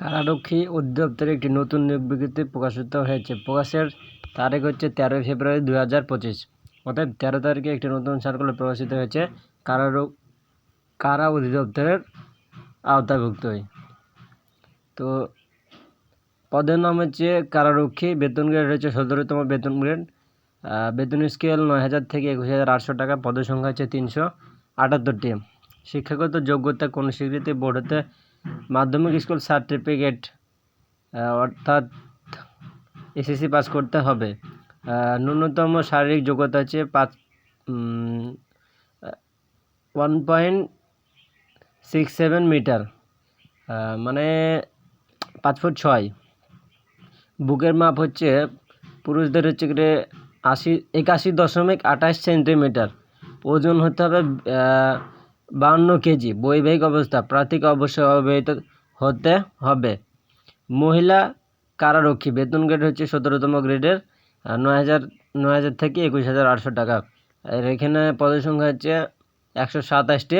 কারারক্ষী অধিদপ্তরে একটি নতুন নিয়োগ বিজ্ঞপ্তি প্রকাশিত হয়েছে। প্রকাশের তারিখ হচ্ছে তেরোই ফেব্রুয়ারি দু হাজার পঁচিশ। অর্থাৎ তেরো তারিখে একটি নতুন সার্কুলার প্রকাশিত হয়েছে কারারক কারা অধিদপ্তরের আওতাভুক্ত হয়ে। তো পদের নাম হচ্ছে কারারক্ষী বেতন গ্রেড হচ্ছে সতেরোতম বেতন গ্রেড। বেতন স্কেল নয় হাজার থেকে একুশ হাজার আটশো টাকা। পদের সংখ্যা হচ্ছে তিনশো আটাত্তরটি। শিক্ষাগত যোগ্যতা কোনো স্বীকৃতি বোর্ড হতে মাধ্যমিক স্কুল সার্টিফিকেট অর্থাৎ এসএসসি পাস করতে হবে। ন্যূনতম শারীরিক যোগ্যতা হচ্ছে পাঁচ one point six seven metre মানে পাঁচ ফুট ছয়। বুকের মাপ হচ্ছে পুরুষদের হচ্ছে গিয়ে আশি, একাশি দশমিক আঠাশ সেন্টিমিটার ওজন হতে হবে বাহান্ন কেজি। বৈবাহিক অবস্থা প্রার্থীকে অবশ্যই অবহিত হতে হবে। মহিলা কারারক্ষী, বেতন গ্রেড হচ্ছে সতেরোতম গ্রেডের নয় হাজার নয় হাজার থেকে একুশ হাজার আটশো টাকা। আর এখানে পদের সংখ্যা হচ্ছে একশো সাতাশটি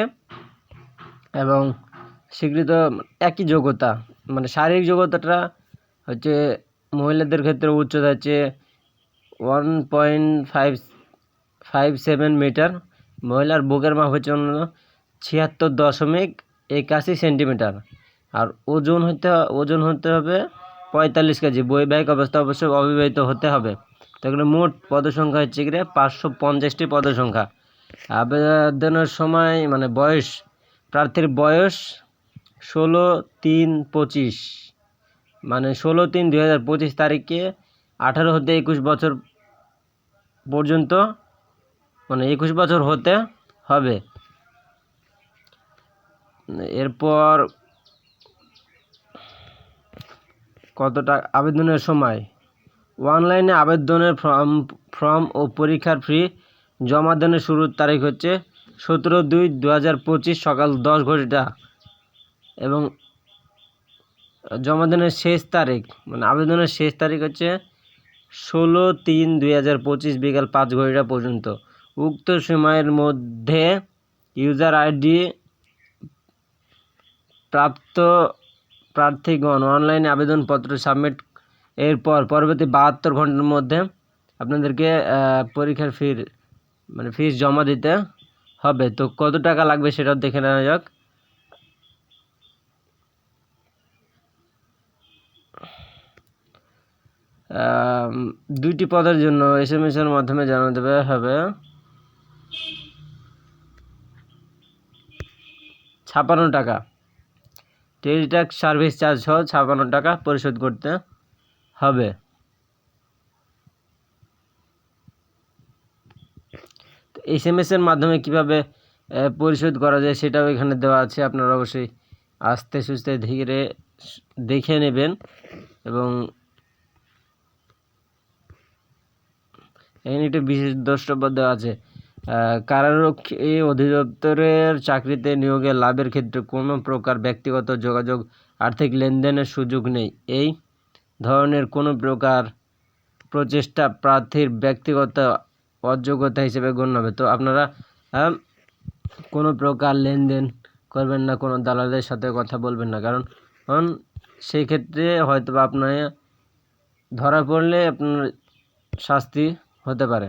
এবং স্বীকৃত একই যোগ্যতা। মানে শারীরিক যোগ্যতাটা হচ্ছে মহিলাদের ক্ষেত্রে উচ্চতা হচ্ছে one point five five seven metre. মহিলার বুকের মাপ হচ্ছে অন্য ছিয়াত্তর দশমিক একাশি সেন্টিমিটার। আর ওজন হতে ওজন হতে হবে পঁয়তাল্লিশ কেজি। বৈবাহিক অবস্থা অবশ্যই অবিবাহিত হতে হবে। তো মোট পদসংখ্যা হচ্ছে গিয়ে পাঁচশো পঞ্চাশটি পদসংখ্যা। আবেদনের সময় মানে বয়স, প্রার্থীর বয়স ষোলো তিন পঁচিশ। মানে ষোলো তিন দুই হাজার পঁচিশ তারিখে আঠারো হতে একুশ বছর পর্যন্ত মানে একুশ বছর হতে হবে। এরপর কত টাকা আবেদনের সময়? অনলাইনে আবেদনের ফর্ম ফর্ম ও পরীক্ষার ফি জমা দানের শুরুর তারিখ হচ্ছে সতেরো দুই দু হাজার পঁচিশ সকাল দশ ঘটিটা এবং জমা দানের শেষ তারিখ মানে আবেদনের শেষ তারিখ হচ্ছে ষোলো তিন দুই হাজার পঁচিশ বিকাল পাঁচ ঘটিটা পর্যন্ত। উক্ত সময়ের মধ্যে ইউজার আইডি প্রাপ্ত প্রার্থীগণ অনলাইনে আবেদনপত্র সাবমিট এরপর পরবর্তী বাহাত্তর ঘণ্টার মধ্যে আপনাদেরকে পরীক্ষার ফির মানে ফিস জমা দিতে হবে। তো কত টাকা লাগবে সেটাও দেখে নেওয়া যাক। দুইটি পদের জন্য এস এম এস এর মাধ্যমে জানাতে দেবে হবে। ছাপান্ন টাকা। টেলিট্যাক্স সার্ভিস চার্জ সহ ছাপান্ন টাকা পরিশোধ করতে হবে। এস এম এসের মাধ্যমে কীভাবে পরিশোধ করা যায় সেটাও এখানে দেওয়া আছে। আপনারা অবশ্যই আস্তে সুস্তে ধীরে দেখে নেবেন এবং এখানে একটি বিশেষ দ্রষ্টব্য দেওয়া আছে। কারারক্ষী অধিদপ্তরের চাকরিতে নিয়োগে লাভের ক্ষেত্রে কোনো প্রকার ব্যক্তিগত যোগাযোগ, আর্থিক লেনদেনের সুযোগ নেই। এই ধরনের কোনো প্রকার প্রচেষ্টা প্রার্থীর ব্যক্তিগত অযোগ্যতা হিসেবে গণ্য হবে। তো আপনারা কোনো প্রকার লেনদেন করবেন না, কোনো দালালের সাথে কথা বলবেন না। কারণ সেই ক্ষেত্রে হয়তো বা আপনার ধরা পড়লে আপনার শাস্তি হতে পারে।